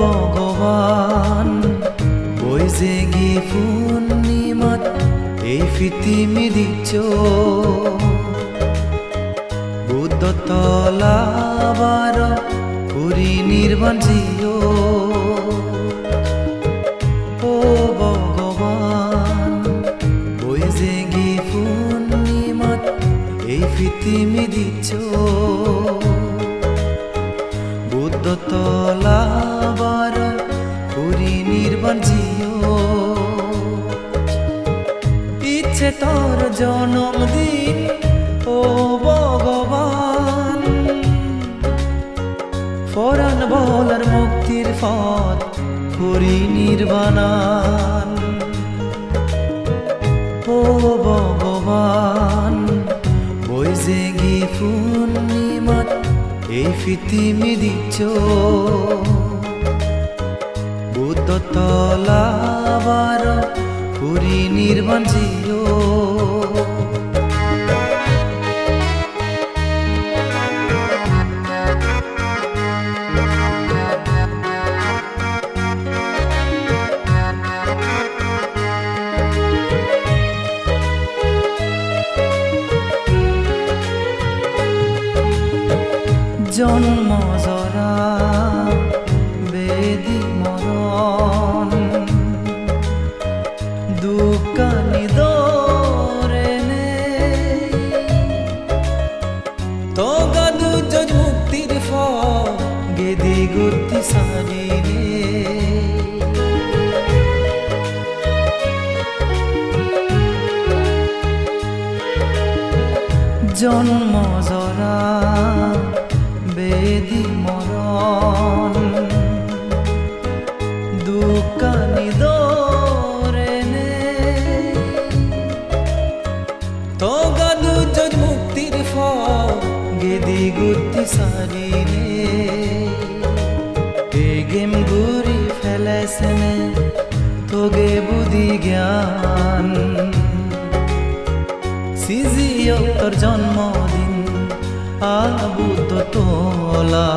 ভগবান। কৈ যে গি পূর্ণিমাত এই ফিটি মিৰিচ বুদ্ধতলা বাৰ পুরী নির্বাণ জিয় তোর জন্মদিন ও ভগবান। ফরান বলার মুক্তির পথ পুরী নির্বাণান। ও ভগবান বৈজেগি পূর্ণিমাত এই পৃথিবী দিচ্ছ। বুদ্ধ তলাবার পুরী নির্বাণ জিও জন্ম জরা সারি রে। জন্ম জরা, বেদি মরণ। দুকানি দরে তো গাদু মুক্তির ফ গেদি গুতি সারি রে। গেম গুরি ফেলেছেনে তোগে বুদ্ধি জ্ঞান। সিজিও তোর জন্মদিন আবুত তোলা,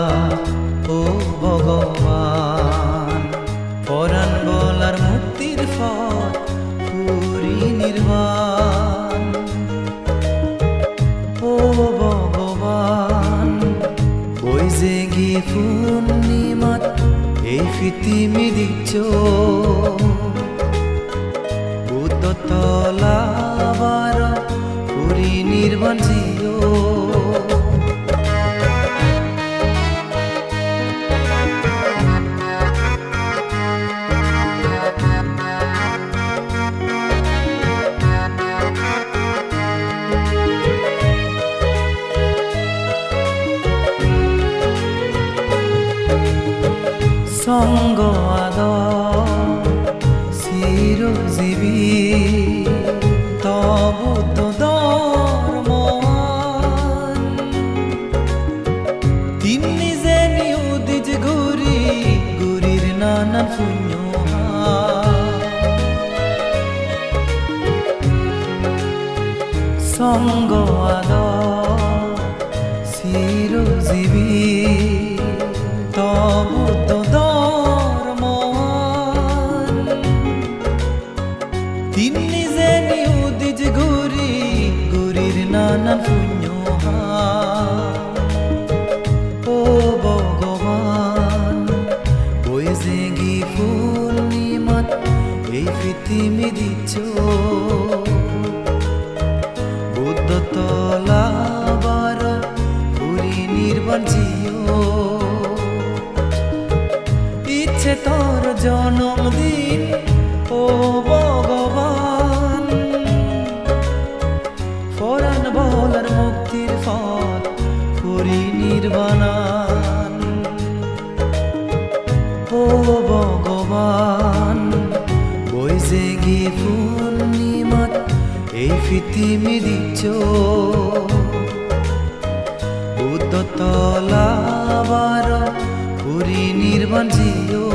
ও ভগবান। পরাণ বলার মুক্তির ফল পুরী নির্বাণ। ও ভগবান, ওই যে গি দিচ্ছ বুদ্ধ পুরী নির্বাণ সঙ্গ আদ চিরজীবী। ধর্ম তিনি যে নিউদিজ গুরি গুরির নানান শূন্য সঙ্গ আদ তবুদ্ধ নিউদিজ গুরি, গুরির নানা পুণ্য ও ভগবান ওই যে গি পূর্ণিমাত এই পৃথিবী দিচ্ছ। বুদ্ধ তলাবার পুরী নির্বাণ জিও। ইচ্ছে তোর ও যে বৈজেগি পূর্ণিমাত এই ফিতি মিৰিছ তলাবার পুরী নির্বাণ জিও।